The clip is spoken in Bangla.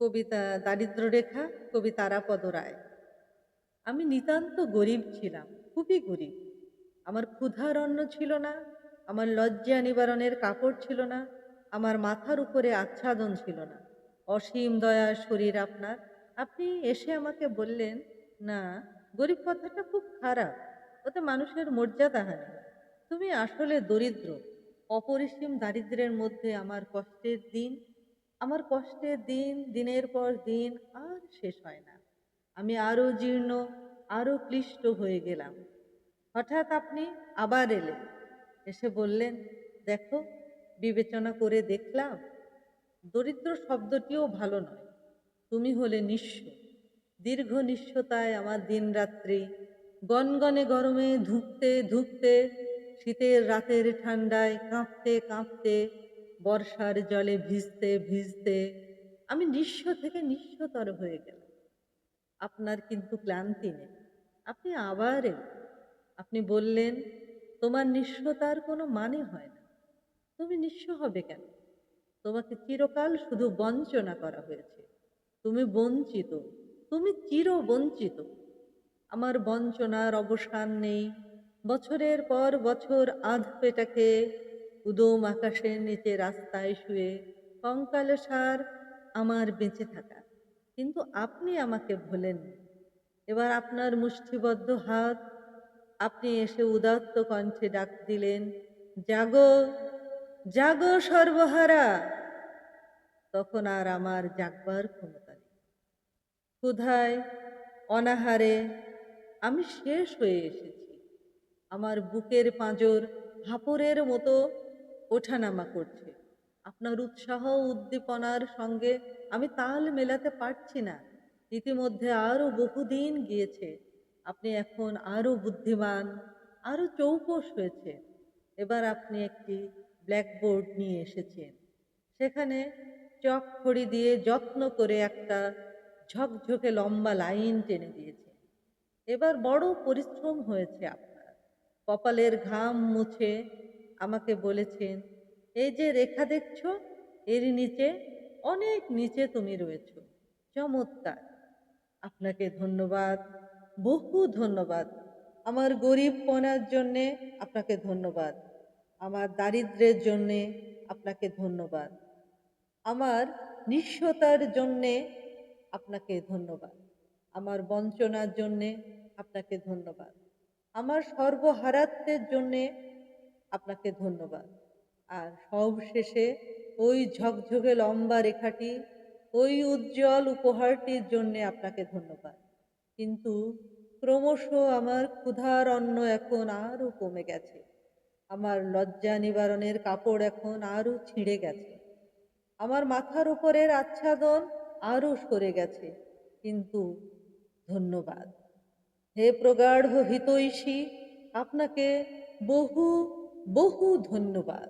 কবিতা দারিদ্র্যরেখা কবি তারাপদ রায় আমি নিতান্ত গরিব ছিলাম, খুবই গরিব। আমার ক্ষুধার অন্ন ছিল না, আমার লজ্জা নিবারণের কাপড় ছিল না, আমার মাথার উপরে আচ্ছাদন ছিল না। অসীম দয়ার শরীর আপনার। আপনি এসে আমাকে বললেন, না, গরিব কথাটা খুব খারাপ, ওতে মানুষের মর্যাদা হানি। তুমি আসলে দরিদ্র, অপরিসীম দারিদ্র্যের মধ্যে আমার কষ্টের দিন আমার কষ্টের দিন, দিনের পর দিন আর শেষ হয় না। আমি আরও জীর্ণ আরও ক্লিষ্ট হয়ে গেলাম। হঠাৎ আপনি আবার এলেন। এসে বললেন, দেখো, বিবেচনা করে দেখলাম, দরিদ্র শব্দটিও ভালো নয়। তুমি হলে নিঃস্ব। দীর্ঘ নিঃস্বতায় আমার দিনরাত্রি। গনগনে গরমে ধুঁকতে ধুঁকতে শীতের রাতের ঠান্ডায় কাঁপতে কাঁপতে বর্ষার জলে ভিজতে ভিজতে আমি নিঃস্ব থেকে নিঃস্বতর হয়ে গেলাম। আপনার কিন্তু ক্লান্তি নেই। আপনি আবার আপনি বললেন, তোমার নিঃস্বতার কোনো মানে হয় না। তুমি নিঃস্ব হবে কেন? তোমাকে চিরকাল শুধু বঞ্চনা করা হয়েছে। তুমি বঞ্চিত। তুমি চির বঞ্চিত। আমার বঞ্চনার অবসান নেই। বছরের পর বছর আধ পেটা খেয়ে উদম আকাশের নিচে রাস্তায় শুয়ে কঙ্কালে সার আমার বেঁচে থাকা। কিন্তু আপনি আমাকে ভোলেননি এবার আপনার মুষ্টিবদ্ধ হাত আপনি এসে উদাত্ত কণ্ঠে ডাক দিলেন, জাগো জাগো সর্বহারা! তখন আর আমার জাগবার ক্ষমতা নেই। ক্ষুধায়, অনাহারে আমি শেষ হয়ে এসেছি। আমার বুকের পাঁজর হাপরের মতো ওঠানামা করছে। আপনার উৎসাহ উদ্দীপনার সঙ্গে আমি তাল মেলাতে পারছি না। ইতিমধ্যে আরও বহুদিন গিয়েছে। আপনি এখন আরও বুদ্ধিমান, আরও চৌকস হয়েছে। এবার আপনি একটি ব্ল্যাকবোর্ড নিয়ে এসেছেন। সেখানে চক খড়ি দিয়ে যত্ন করে একটা ঝকঝকে লম্বা লাইন টেনে দিয়েছে এবার বড় পরিশ্রম হয়েছে আপনার। কপালের ঘাম মুছে আমাকে বলেছেন, এই যে রেখা দেখছ, এর নিচে অনেক নিচে তুমি রয়েছ। চমৎকার। আপনাকে ধন্যবাদ, বহু ধন্যবাদ। আমার গরিবপনার জন্যে আপনাকে ধন্যবাদ। আমার দারিদ্র্যের জন্যে আপনাকে ধন্যবাদ। আমার নিঃস্বতার জন্যে আপনাকে ধন্যবাদ। আমার বঞ্চনার জন্যে আপনাকে ধন্যবাদ। আমার সর্বহারাত্মের জন্যে আপনাকে ধন্যবাদ। আর সবশেষে ওই ঝকঝকে লম্বা রেখাটি, ওই উজ্জ্বল উপহারটির জন্যে আপনাকে ধন্যবাদ। কিন্তু ক্রমশ আমার ক্ষুধার অন্ন এখন আরও কমে গেছে। আমার লজ্জা নিবারণের কাপড় এখন আরও ছিঁড়ে গেছে। আমার মাথার উপরের আচ্ছাদন আরও সরে গেছে। কিন্তু ধন্যবাদ। হে প্রগাঢ় হিতৈষী, আপনাকে বহু বহু ধন্যবাদ।